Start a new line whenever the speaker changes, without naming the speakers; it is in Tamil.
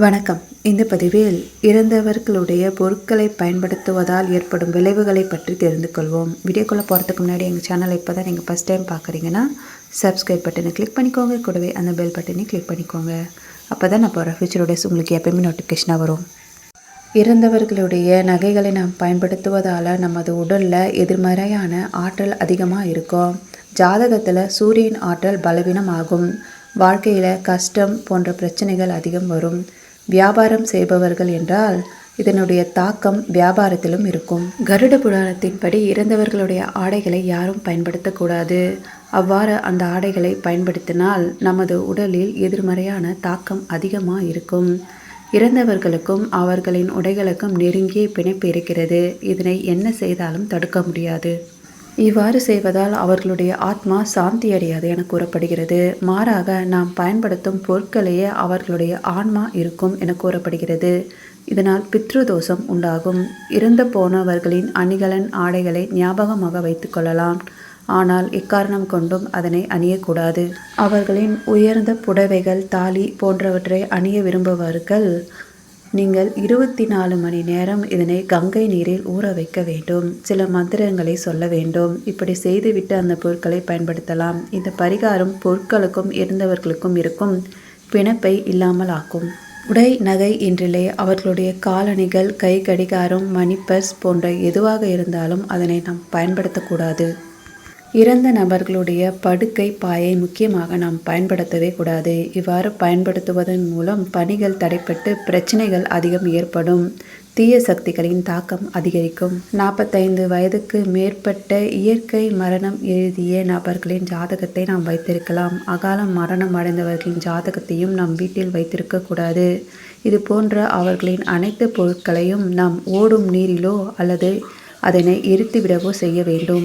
வணக்கம். இந்த பதிவில் இறந்தவர்களுடைய பொருட்களை பயன்படுத்துவதால் ஏற்படும் விளைவுகளை பற்றி தெரிந்து கொள்வோம். வீடியோக்குள்ளே போகிறதுக்கு முன்னாடி எங்கள் சேனலை இப்போ தான் நீங்கள் ஃபஸ்ட் டைம் பார்க்குறீங்கன்னா சப்ஸ்கிரைப் பட்டனை கிளிக் பண்ணிக்கோங்க. கூடவே அந்த பெல் பட்டனை கிளிக் பண்ணிக்கோங்க. அப்போ தான் நான் போகிற ஃபியூச்சரோடேஸ் உங்களுக்கு எப்பயுமே நோட்டிஃபிகேஷனாக வரும். இறந்தவர்களுடைய நகைகளை நாம் பயன்படுத்துவதால் நமது உடலில் எதிர்மறையான ஆற்றல் அதிகமாக இருக்கும். ஜாதகத்தில் சூரியன் ஆற்றல் பலவீனமாகும். வாழ்க்கையில் கஷ்டம் போன்ற பிரச்சனைகள் அதிகம் வரும். வியாபாரம் செய்பவர்கள் என்றால் இதனுடைய தாக்கம் வியாபாரத்திலும் இருக்கும். கருட புராணத்தின்படி இறந்தவர்களுடைய ஆடைகளை யாரும் பயன்படுத்தக்கூடாது அவ்வாறு அந்த ஆடைகளை பயன்படுத்தினால் நமது உடலில் எதிர்மறையான தாக்கம் அதிகமாக இருக்கும். இறந்தவர்களுக்கும் அவர்களின் உடைகளுக்கும் நெருங்கிய பிணைப்பு இருக்கிறது. இதனை என்ன செய்தாலும் தடுக்க முடியாது. இவ்வாறு செய்வதால் அவர்களுடைய ஆத்மா சாந்தி அடையாது என கூறப்படுகிறது. மாறாக நாம் பயன்படுத்தும் பொருட்களையே அவர்களுடைய ஆன்மா இருக்கும் என கூறப்படுகிறது. இதனால் பித்ருதோஷம் உண்டாகும். இறந்து போனவர்களின் அணிகலன் ஆடைகளை ஞாபகமாக வைத்துக்கொள்ளலாம் ஆனால் எக்காரணம் கொண்டும் அதனை அணியக்கூடாது. அவர்களின் உயர்ந்த புடவைகள் தாலி போன்றவற்றை அணிய விரும்புபவர்கள் நீங்கள் இருபத்தி நாலு மணி நேரம் இதனை கங்கை நீரில் ஊற வைக்க வேண்டும். சில மந்திரங்களை சொல்ல வேண்டும். இப்படி செய்துவிட்டு அந்த பொருட்களை பயன்படுத்தலாம். இந்த பரிகாரம் பொருட்களுக்கும் இருந்தவர்களுக்கும் இருக்கும். பிணப்பை இல்லாமல் ஆக்கும். உடை நகை என்றிலே அவர்களுடைய காலணிகள் கை கடிகாரம் மணி பர்ஸ் போன்ற எதுவாக இருந்தாலும் அதனை நாம் பயன்படுத்தக்கூடாது. இறந்த நபர்களுடைய படுக்கை பாயை முக்கியமாக நாம் பயன்படுத்தவே கூடாது. இவ்வாறு பயன்படுத்துவதன் மூலம் பணிகள் தடைப்பட்டு பிரச்சனைகள் அதிகம் ஏற்படும். தீய சக்திகளின் தாக்கம் அதிகரிக்கும். நாற்பத்தைந்து வயதுக்கு மேற்பட்ட இயற்கை மரணம் எழுதிய நபர்களின் ஜாதகத்தை நாம் வைத்திருக்கலாம். அகாலம் மரணம் அடைந்தவர்களின் ஜாதகத்தையும் நம் வீட்டில் வைத்திருக்கக்கூடாது இது போன்ற அவர்களின் அனைத்து பொருட்களையும் நாம் ஓடும் நீரிலோ அல்லது அதனை எரித்துவிடவோ செய்ய வேண்டும்.